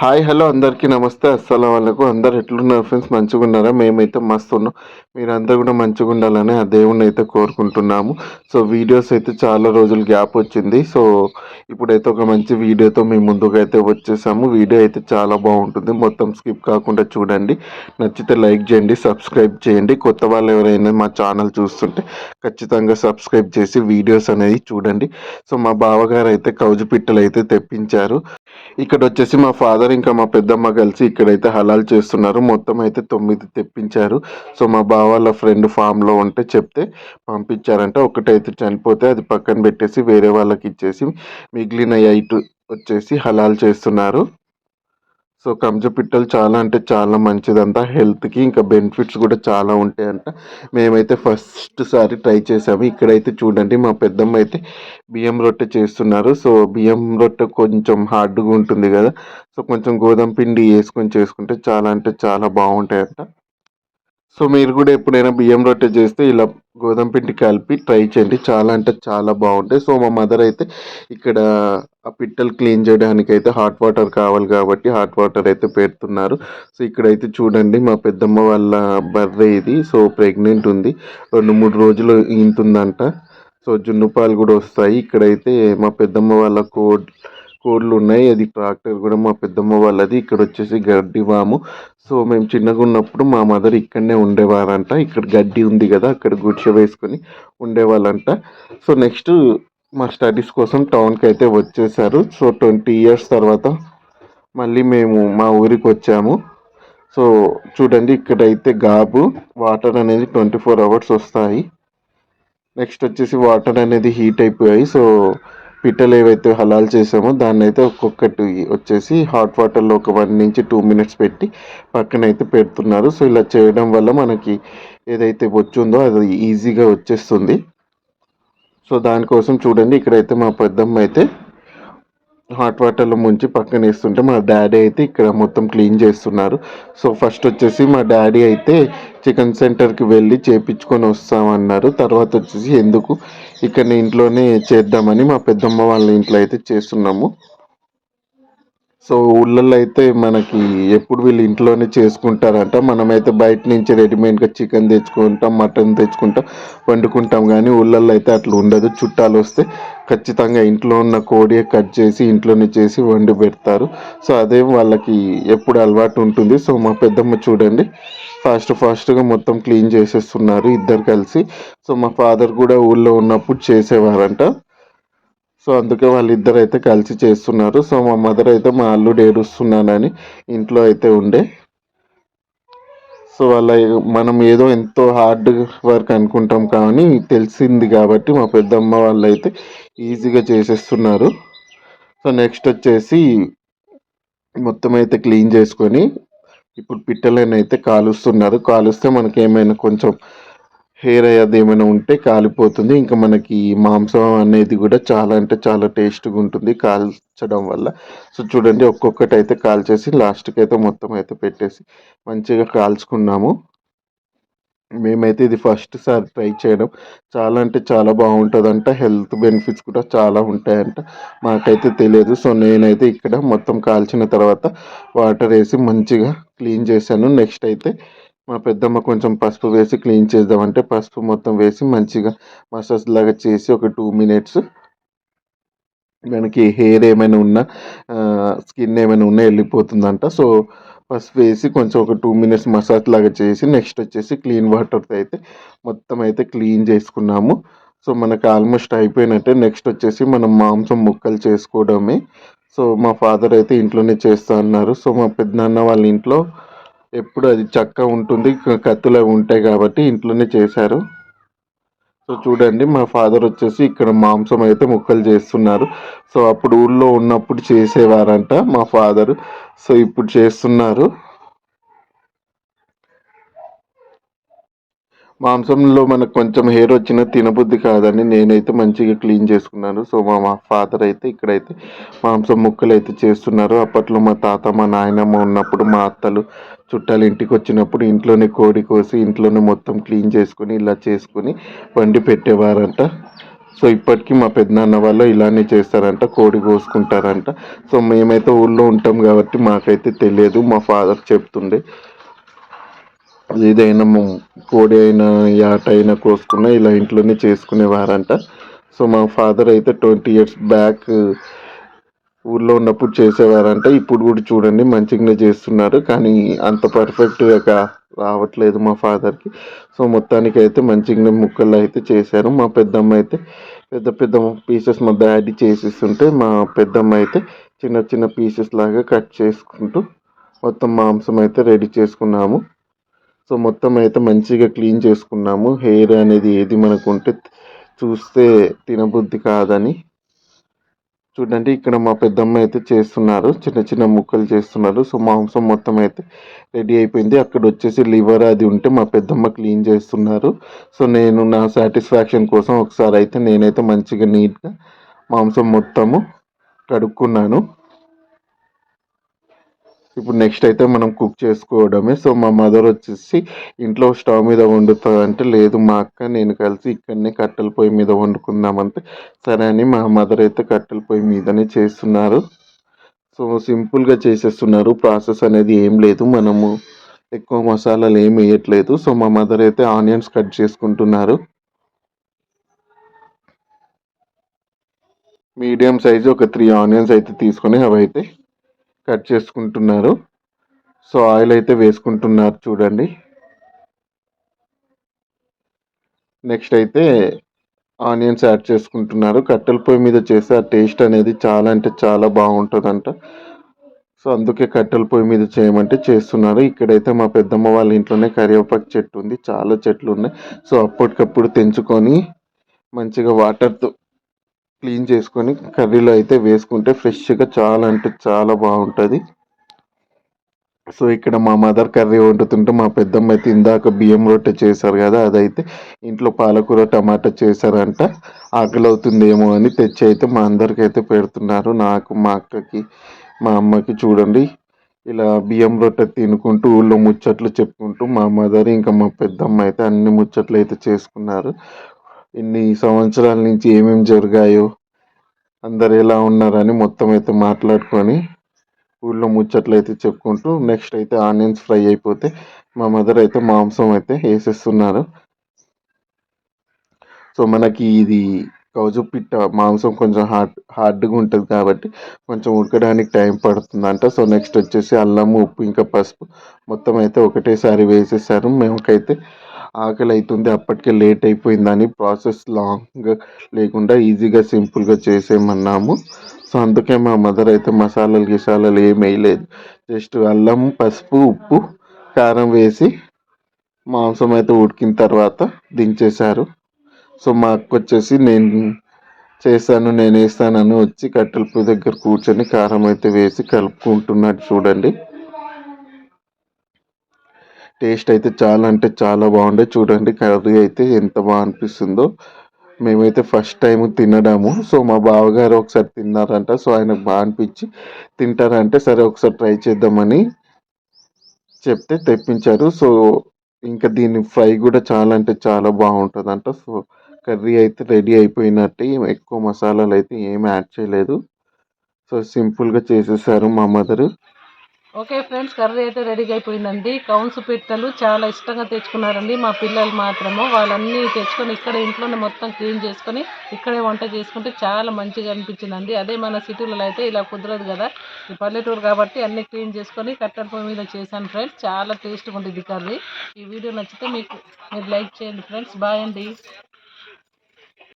Hi hello అందరికీ నమస్తే. అస్సలం వాళ్ళకు అందరు ఎట్లున్నారు ఫ్రెండ్స్? మంచిగా ఉన్నారా మేమైతే మస్తు ఉన్నాం మీరందరూ కూడా మంచిగా ఉండాలని ఆ దేవుణ్ణి అయితే కోరుకుంటున్నాము. సో వీడియోస్ అయితే చాలా రోజులు గ్యాప్ వచ్చింది. సో ఇప్పుడైతే ఒక మంచి వీడియోతో మేము ముందుకు అయితే వచ్చేసాము. వీడియో అయితే చాలా బాగుంటుంది. మొత్తం స్కిప్ కాకుండా చూడండి. నచ్చితే లైక్ చేయండి సబ్స్క్రైబ్ చేయండి. కొత్త వాళ్ళు ఎవరైనా మా ఛానల్ చూస్తుంటే ఖచ్చితంగా సబ్స్క్రైబ్ చేసి వీడియోస్ అనేది చూడండి. సో మా బావగారు అయితే కౌజు పిట్టలు అయితే తెప్పించారు. ఇక్కడ వచ్చేసి మా ఫాదర్ ఇంకా మా పెద్దమ్మ కలిసి ఇక్కడైతే హలాల్ చేస్తున్నారు. మొత్తం అయితే తొమ్మిది తెప్పించారు. సో మా బావ వాళ్ళ ఫ్రెండ్ ఫామ్లో ఉంటే చెప్తే పంపించారంట. ఒకటైతే చనిపోతే అది పక్కన పెట్టేసి వేరే వాళ్ళకి ఇచ్చేసి మిగిలిన ఎయిట్ వచ్చేసి హలాల్ చేస్తున్నారు. సో కంజ పిట్టలు చాలా అంటే చాలా మంచిదంట. హెల్త్కి ఇంకా బెనిఫిట్స్ కూడా చాలా ఉంటాయంట. మేమైతే ఫస్ట్ సారి ట్రై చేసాము. ఇక్కడైతే చూడండి మా పెద్దమ్మ అయితే బియ్యం రొట్టె చేస్తున్నారు. సో బియ్యం రొట్టె కొంచెం హార్డ్గా ఉంటుంది కదా. సో కొంచెం గోధుమ పిండి వేసుకొని చేసుకుంటే చాలా అంటే చాలా బాగుంటాయంట. సో మీరు కూడా ఎప్పుడైనా బియ్యం రొట్టె చేస్తే ఇలా గోధుమ పిండి కలిపి ట్రై చేయండి. చాలా అంటే చాలా బాగుంటాయి. సో మా మదర్ అయితే ఇక్కడ ఆ పిట్టలు క్లీన్ చేయడానికి అయితే హాట్ వాటర్ కావాలి కాబట్టి హాట్ వాటర్ అయితే పెడుతున్నారు. సో ఇక్కడైతే చూడండి మా పెద్దమ్మ వాళ్ళ బర్రె ఇది. సో ప్రెగ్నెంట్ ఉంది. రెండు మూడు రోజులు ఈంతుందంట. సో జున్నుపాలు కూడా వస్తాయి. ఇక్కడైతే మా పెద్దమ్మ వాళ్ళ కోడ్ కోళ్ళు ఉన్నాయి అది ట్రాక్టర్ కూడా మా పెద్దమ్మ వాళ్ళది. ఇక్కడ వచ్చేసి గడ్డి వాము. సో మేము చిన్నగా ఉన్నప్పుడు మా మదర్ ఇక్కడనే ఉండేవారంట. ఇక్కడ గడ్డి ఉంది కదా అక్కడ గుడిసె వేసుకొని ఉండేవాళ్ళంట. సో నెక్స్ట్ మా స్టడీస్ కోసం టౌన్కి అయితే వచ్చేసారు. సో ట్వంటీ ఇయర్స్ తర్వాత మళ్ళీ మేము మా ఊరికి వచ్చాము సో చూడండి ఇక్కడైతే గాబు వాటర్ అనేది ట్వంటీ ఫోర్ అవర్స్ వస్తాయి. నెక్స్ట్ వచ్చేసి వాటర్ అనేది హీట్ అయిపోయాయి. సో పిట్టలు ఏవైతే హలాల్ చేసామో దాన్ని అయితే ఒక్కొక్కటి వచ్చేసి హాట్ వాటర్లో ఒక వన్ నుంచి టూ మినిట్స్ పెట్టి పక్కన అయితే పెడుతున్నారు. సో ఇలా చేయడం వల్ల మనకి ఏదైతే వచ్చిందో అది ఈజీగా వచ్చేస్తుంది. సో దానికోసం చూడండి ఇక్కడైతే మా పెద్దమ్మ అయితే హాట్ వాటర్లో ముంచి పక్కన వేస్తుంటే మా డాడీ అయితే ఇక్కడ మొత్తం క్లీన్ చేస్తున్నారు. సో ఫస్ట్ వచ్చేసి మా డాడీ అయితే చికెన్ సెంటర్కి వెళ్ళి చేపించుకొని వస్తామన్నారు. తర్వాత వచ్చేసి ఎందుకు ఇక్కడ ఇంట్లోనే చేద్దామని మా పెద్దమ్మ వాళ్ళ ఇంట్లో అయితే చేస్తున్నాము. సో ఊళ్ళల్లో అయితే మనకి ఎప్పుడు వీళ్ళు ఇంట్లోనే చేసుకుంటారంట. మనమైతే బయట నుంచి రెడీమేడ్గా చికెన్ తెచ్చుకుంటాం మటన్ తెచ్చుకుంటాం వండుకుంటాం కానీ ఊళ్ళల్లో అయితే అట్లా ఉండదు. చుట్టాలు వస్తే ఖచ్చితంగా ఇంట్లో ఉన్న కోడి కట్ చేసి ఇంట్లోనే చేసి వండి పెడతారు. సో అదే వాళ్ళకి ఎప్పుడు అలవాటు ఉంటుంది. సో మా పెద్దమ్మ చూడండి. ఫాస్ట్ ఫాస్ట్గా మొత్తం క్లీన్ చేసేస్తున్నారు ఇద్దరు కలిసి. సో మా ఫాదర్ కూడా ఊళ్ళో ఉన్నప్పుడు చేసేవారంట. సో అందుకే వాళ్ళిద్దరు అయితే కలిసి చేస్తున్నారు. సో మా మదర్ అయితే మా అల్లుడు ఏడుస్తున్నానని ఇంట్లో అయితే ఉండే. సో వాళ్ళ మనం ఏదో ఎంతో హార్డ్ వర్క్ అనుకుంటాం కానీ తెలిసింది కాబట్టి మా పెద్దమ్మ వాళ్ళు అయితే ఈజీగా చేసేస్తున్నారు. సో నెక్స్ట్ వచ్చేసి మొత్తం అయితే క్లీన్ చేసుకొని ఇప్పుడు పిట్టలను అయితే కాలుస్తున్నారు. కాలుస్తే మనకి ఏమైనా కొంచెం హెయిర్ అది ఏమైనా ఉంటే కాలిపోతుంది. ఇంకా మనకి మాంసం అనేది కూడా చాలా అంటే చాలా టేస్ట్గా ఉంటుంది కాల్చడం వల్ల. సో చూడండి ఒక్కొక్కటి అయితే కాల్చేసి లాస్ట్కి అయితే మొత్తం అయితే పెట్టేసి మంచిగా కాల్చుకున్నాము. మేమైతే ఇది ఫస్ట్ సారి ట్రై చేయడం. చాలా అంటే చాలా బాగుంటుందంట. హెల్త్ బెనిఫిట్స్ కూడా చాలా ఉంటాయంట. మాకైతే తెలియదు. సో నేనైతే ఇక్కడ మొత్తం కాల్చిన తర్వాత వాటర్ వేసి మంచిగా క్లీన్ చేశాను. నెక్స్ట్ అయితే మా పెద్దమ్మ కొంచెం పసుపు వేసి క్లీన్ చేద్దామంటే పసుపు మొత్తం వేసి మంచిగా మసాజ్ లాగా చేసి ఒక టూ మినిట్స్ మనకి హెయిర్ ఏమైనా ఉన్నా స్కిన్ ఏమైనా ఉన్నా వెళ్ళిపోతుందంట. సో పసుపు వేసి కొంచెం ఒక టూ మినిట్స్ మసాజ్ లాగా చేసి నెక్స్ట్ వచ్చేసి క్లీన్ వాటర్తో అయితే మొత్తం అయితే క్లీన్ చేసుకున్నాము. సో మనకు ఆల్మోస్ట్ అయిపోయినట్టే. నెక్స్ట్ వచ్చేసి మనం మాంసం ముక్కలు చేసుకోవడమే. సో మా ఫాదర్ అయితే ఇంట్లోనే చేస్తా అన్నారు. సో మా పెద్దనాన్న వాళ్ళ ఇంట్లో ఎప్పుడు అది చక్క ఉంటుంది కత్తులు అవి ఉంటాయి కాబట్టి ఇంట్లోనే చేశారు. సో చూడండి మా ఫాదర్ వచ్చేసి ఇక్కడ మాంసం అయితే ముక్కలు చేస్తున్నారు. సో అప్పుడు ఊళ్ళో ఉన్నప్పుడు చేసేవారంట మా ఫాదర్. సో ఇప్పుడు చేస్తున్నారు. మాంసంలో మనకు కొంచెం హెయిర్ వచ్చిన తినబుద్ధి కాదని నేనైతే మంచిగా క్లీన్ చేసుకున్నాను. సో మా మా ఫాదర్ అయితే ఇక్కడైతే మాంసం ముక్కలు అయితే చేస్తున్నారు. అప్పట్లో మా తాత మా నాయనమ్మ ఉన్నప్పుడు మా అత్తలు చుట్టాలు ఇంటికి వచ్చినప్పుడు ఇంట్లోనే కోడి కోసి ఇంట్లోనే మొత్తం క్లీన్ చేసుకుని ఇలా చేసుకుని వండి పెట్టేవారంట. సో ఇప్పటికీ మా పెద్దనాన్న వాళ్ళు ఇలానే చేస్తారంట కోడి కోసుకుంటారంట. సో మేమైతే ఊళ్ళో ఉంటాం కాబట్టి మాకైతే తెలియదు. మా ఫాదర్ చెప్తుండే. ఏదైనా కోడి అయినా యాట అయినా కోసుకున్నా ఇలా ఇంట్లోనే చేసుకునేవారంట. సో మా ఫాదర్ అయితే ట్వంటీ ఇయర్స్ బ్యాక్ ఊళ్ళో ఉన్నప్పుడు చేసేవారంట. ఇప్పుడు కూడా చూడండి మంచిగానే చేస్తున్నారు. కానీ అంత పర్ఫెక్ట్గా రావట్లేదు మా ఫాదర్కి. సో మొత్తానికి అయితే మంచిగానే ముక్కలు అయితే చేశారు. మా పెద్దమ్మ అయితే పెద్ద పెద్ద పీసెస్ మా డాడీ చేసిస్తుంటే మా పెద్దమ్మ అయితే చిన్న చిన్న పీసెస్ లాగా కట్ చేసుకుంటూ మొత్తం మాంసం అయితే రెడీ చేసుకున్నాము. సో మొత్తం అయితే మంచిగా క్లీన్ చేసుకున్నాము. హెయిర్ అనేది ఏది మనకు ఉంటే చూస్తే తినబుద్ధి కాదని. చూడండి ఇక్కడ మా పెద్దమ్మ అయితే చేస్తున్నారు. చిన్న చిన్న ముక్కలు చేస్తున్నారు. సో మాంసం మొత్తం అయితే రెడీ అయిపోయింది. అక్కడ వచ్చేసి లివర్ అది ఉంటే మా పెద్దమ్మ క్లీన్ చేస్తున్నారు. సో నేను నా సాటిస్ఫాక్షన్ కోసం ఒకసారి అయితే నేనైతే మంచిగా నీట్గా మాంసం మొత్తము కడుక్కున్నాను. ఇప్పుడు నెక్స్ట్ అయితే మనం కుక్ చేసుకోవడమే. సో మా మదర్ వచ్చేసి ఇంట్లో స్టవ్ మీద వండుతా అంటే లేదు మా అక్క నేను కలిసి ఇక్కడనే కట్టెల పొయ్యి మీద వండుకుందామంటే సరే అని మా మదర్ అయితే కట్టెల పొయ్యి మీదనే చేస్తున్నారు. సో సింపుల్గా చేసేస్తున్నారు. ప్రాసెస్ అనేది ఏం లేదు. మనము ఎక్కువ మసాలాలు ఏం వేయట్లేదు. సో మా మదర్ అయితే ఆనియన్స్ కట్ చేసుకుంటున్నారు. మీడియం సైజు ఒక త్రీ ఆనియన్స్ అయితే తీసుకొని అవి అయితే కట్ చేసుకుంటున్నారు. సో ఆయిల్ అయితే వేసుకుంటున్నారు చూడండి. నెక్స్ట్ అయితే ఆనియన్స్ యాడ్ చేసుకుంటున్నారు. కట్టెల పొయ్యి మీద చేస్తే ఆ టేస్ట్ అనేది చాలా అంటే చాలా బాగుంటుందంట. సో అందుకే కట్టెల పొయ్యి మీద చేయమంటే చేస్తున్నారు. ఇక్కడైతే మా పెద్దమ్మ వాళ్ళ ఇంట్లోనే కరివేపాకు చెట్టు ఉంది. చాలా చెట్లు ఉన్నాయి. సో అప్పటికప్పుడు తెంచుకొని మంచిగా వాటర్తో క్లీన్ చేసుకొని కర్రీలో అయితే వేసుకుంటే ఫ్రెష్గా చాలా అంటే చాలా బాగుంటుంది. సో ఇక్కడ మా మదర్ కర్రీ వండుతుంటే మా పెద్దమ్మ అయితే ఇందాక బియ్యం రొట్టె చేశారు కదా అదైతే ఇంట్లో పాలకూర టమాటా చేశారంట ఆకలి అవుతుందేమో అని తెచ్చి అయితే మా అందరికి అయితే పెడుతున్నారు. నాకు మా అక్కకి మా అమ్మకి చూడండి. ఇలా బియ్యం రొట్టె తినుకుంటూ ఊళ్ళో ముచ్చట్లు చెప్పుకుంటూ మా మదర్ ఇంకా మా పెద్దమ్మ అయితే అన్ని ముచ్చట్లు అయితే చేసుకున్నారు. ఇన్ని సంవత్సరాల నుంచి ఏమేమి జరిగాయో అందరు ఎలా ఉన్నారని మొత్తం అయితే మాట్లాడుకొని ఊళ్ళో ముచ్చట్లు అయితే చెప్పుకుంటూ నెక్స్ట్ అయితే ఆనియన్స్ ఫ్రై అయిపోతే మా మదర్ అయితే మాంసం అయితే వేసేస్తున్నారు. సో మనకి ఇది కౌజు పిట్ట మాంసం కొంచెం హార్డ్ హార్డ్గా ఉంటుంది కాబట్టి కొంచెం ఉడకడానికి టైం పడుతుందంట. సో నెక్స్ట్ వచ్చేసి అల్లం ఉప్పు ఇంకా పసుపు మొత్తం అయితే ఒకటేసారి వేసేసారు. మేమకైతే ఆకలి అవుతుంది అప్పటికే లేట్ అయిపోయిందని ప్రాసెస్ లాంగ్ లేకుండా ఈజీగా సింపుల్గా చేసేయమన్నాము. సో అందుకే మా మదర్ అయితే మసాలాలు గిసాలాలు ఏం వేయలేదు. జస్ట్ అల్లం పసుపు ఉప్పు కారం వేసి మాంసం అయితే ఉడికిన తర్వాత దించేశారు. సో మా అక్క వచ్చేసి నేను చేశాను నేను వేస్తానని వచ్చి కట్టెల పొయ్యి దగ్గర కూర్చొని కారం అయితే వేసి కలుపుకుంటున్నట్టు చూడండి. టేస్ట్ అయితే చాలా అంటే చాలా బాగుండే. చూడండి కర్రీ అయితే ఎంత బాగా అనిపిస్తుందో. మేమైతే ఫస్ట్ టైం తినడము. సో మా బావగారు ఒకసారి తిన్నారంట. సో ఆయనకు బాగా అనిపించి తింటారంటే సరే ఒకసారి ట్రై చేద్దామని చెప్తే తెప్పించారు. సో ఇంకా దీని ఫ్రై కూడా చాలా అంటే చాలా బాగుంటుందంట. సో కర్రీ అయితే రెడీ అయిపోయినట్టే. ఎక్కువ మసాలాలు అయితే ఏమి యాడ్ చేయలేదు. సో సింపుల్గా చేసేసారు మా మదరు. ఓకే ఫ్రెండ్స్ కర్రీ అయితే రెడీగా అయిపోయిందండి. కౌన్స్ పిట్టలు చాలా ఇష్టంగా తెచ్చుకున్నారండి. మా పిల్లలు మాత్రము వాళ్ళన్నీ తెచ్చుకొని ఇక్కడ ఇంట్లోనే మొత్తం క్లీన్ చేసుకొని ఇక్కడే వంట చేసుకుంటే చాలా మంచిగా అనిపించిందండి. అదే మన సిటీలలో అయితే ఇలా కుదరదు కదా. ఈ పల్లెటూరు కాబట్టి అన్నీ క్లీన్ చేసుకొని కట్టెల పొయ్యి మీద చేశాను ఫ్రెండ్స్. చాలా టేస్ట్గా ఉంటుంది కర్రీ. ఈ వీడియో నచ్చితే మీకు మీరు లైక్ చేయండి ఫ్రెండ్స్. బాయ్ అండి.